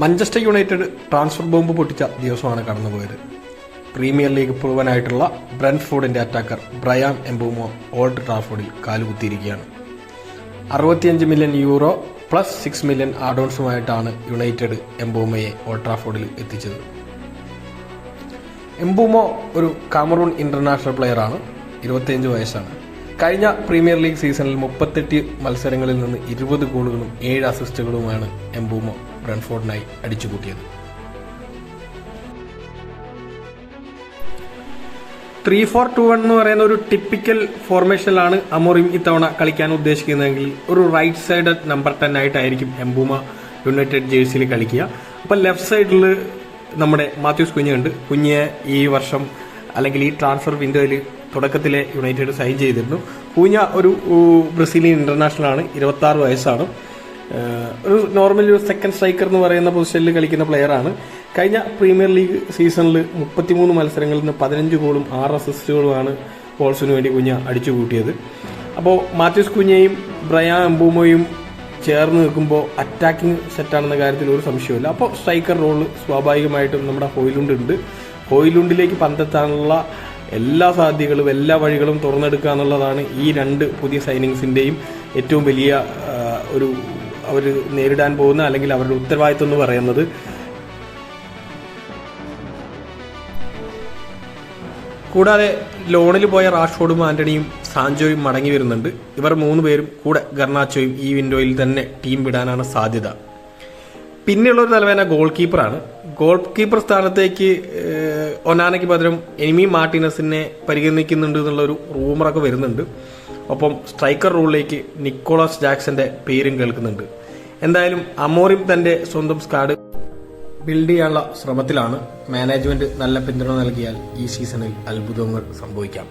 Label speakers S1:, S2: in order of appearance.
S1: Manchester United transfer bomb പൊട്ടിച്ച ദിവസമാണ് കടന്നുപോയത്. പ്രീമിയർ ലീഗ് പ്രൂവനായിട്ടുള്ള ബ്രൻഫോർഡിന്റെ അറ്റാക്കർ ബ്രയാൻ എംബൂമോ ഓൾഡ് ട്രാഫോർഡിൽ കാലുകുത്തിയിരിക്കുകയാണ്. അറുപത്തിയഞ്ച് million euro plus six million ആഡോൺസുമായിട്ടാണ് United എംബൂമയെ ഓൾഡ് ട്രാഫോർഡിൽ എത്തിച്ചത്. എംബൂമോ ഒരു കാമറൂൺ ഇന്റർനാഷണൽ പ്ലെയറാണ് ഇരുപത്തിയഞ്ച് വയസ്സാണ്. കഴിഞ്ഞ പ്രീമിയർ ലീഗ് സീസണിൽ മുപ്പത്തെട്ട് മത്സരങ്ങളിൽ നിന്ന് ഇരുപത് ഗോളുകളും ഏഴ് അസിസ്റ്റുകളുമാണ് എംബൂമോ ബ്രൺഫോർഡിനായി അടിച്ചുകൂട്ടിയത് ത്രീ ഫോർ ടു വൺ എന്ന് പറയുന്ന ഒരു ടിപ്പിക്കൽ ഫോർമേഷനിലാണ് അമോറിം ഇത്തവണ കളിക്കാൻ ഉദ്ദേശിക്കുന്നതെങ്കിൽ ഒരു റൈറ്റ് സൈഡ് നമ്പർ ടെൻ ആയിട്ടായിരിക്കും എംബൂമ യുണൈറ്റഡ് ജേഴ്സിയിൽ കളിക്കുക. അപ്പം ലെഫ്റ്റ് സൈഡിൽ നമ്മുടെ മാത്യൂസ് കുഞ്ഞുണ്ട് കുഞ്ഞിയെ ഈ വർഷം അല്ലെങ്കിൽ ഈ ട്രാൻസ്ഫർ വിൻഡോയിൽ തുടക്കത്തിലെ യുണൈറ്റഡ് സൈൻ ചെയ്തിരുന്നു. കുഞ്ഞ ഒരു ബ്രസീലിയൻ ഇന്റർനാഷണൽ ആണ്. ഇരുപത്തി വയസ്സാണ്. ഒരു നോർമലി ഒരു സെക്കൻഡ് സ്ട്രൈക്കർ എന്ന് പറയുന്ന പൊസിഷനിൽ കളിക്കുന്ന പ്ലെയറാണ് കഴിഞ്ഞ പ്രീമിയർ ലീഗ് സീസണിൽ മുപ്പത്തിമൂന്ന് മത്സരങ്ങളിൽ നിന്ന് പതിനഞ്ച് ഗോളും ആറ് അസിസ്റ്റുകളുമാണ് ബോൾസിന് വേണ്ടി കുഞ്ഞ അടിച്ചു കൂട്ടിയത്. അപ്പോൾ മാത്യൂസ് കുഞ്ഞയും ബ്രയാൻ എംബൂമോയും ചേർന്ന് നിൽക്കുമ്പോൾ അറ്റാക്കിംഗ് സെറ്റാണെന്ന കാര്യത്തിൽ ഒരു സംശയമില്ല അപ്പോൾ സ്ട്രൈക്കർ റോൾ സ്വാഭാവികമായിട്ടും നമ്മുടെ ഹോയിലുണ്ട് ഉണ്ട്. ഹോയിലുണ്ടിലേക്ക് പന്തെത്താനുള്ള എല്ലാ സാധ്യതകളും എല്ലാ വഴികളും തുറന്നെടുക്കുക എന്നുള്ളതാണ് ഈ രണ്ട് പുതിയ സൈനിങ്സിന്റെയും ഏറ്റവും വലിയ ഒരു അവർ നേരിടാൻ പോകുന്ന അല്ലെങ്കിൽ അവരുടെ ഉത്തരവാദിത്വം എന്ന് പറയുന്നത് കൂടാതെ ലോണിൽ പോയ റാഷ്ഫോർഡും ആന്റണിയും സാഞ്ചോയും മടങ്ങി വരുന്നുണ്ട്. ഇവർ മൂന്ന് പേരും കൂടെ ഗർണാച്ചോയും ഈ വിൻഡോയിൽ തന്നെ ടീം വിടാനാണ് സാധ്യത. പിന്നെയുള്ള ഒരു തലവേന ഗോൾ കീപ്പറാണ് ഗോൾ കീപ്പർ സ്ഥാനത്തേക്ക് ഒനാനയ്ക്ക് പകരം എനിമി മാർട്ടിനസിനെ പരിഗണിക്കുന്നുണ്ട് എന്നുള്ള ഒരു റൂമറൊക്കെ വരുന്നുണ്ട്. ഒപ്പം സ്ട്രൈക്കർ റോളിലേക്ക് നിക്കോളാസ് ജാക്സന്റെ പേരും കേൾക്കുന്നുണ്ട്. എന്തായാലും അമോറിം തന്റെ സ്വന്തം സ്കാഡ് ബിൽഡ് ചെയ്യാനുള്ള ശ്രമത്തിലാണ്. മാനേജ്മെന്റ് നല്ല പിന്തുണ നൽകിയാൽ ഈ സീസണിൽ അത്ഭുതങ്ങൾ സംഭവിക്കാം.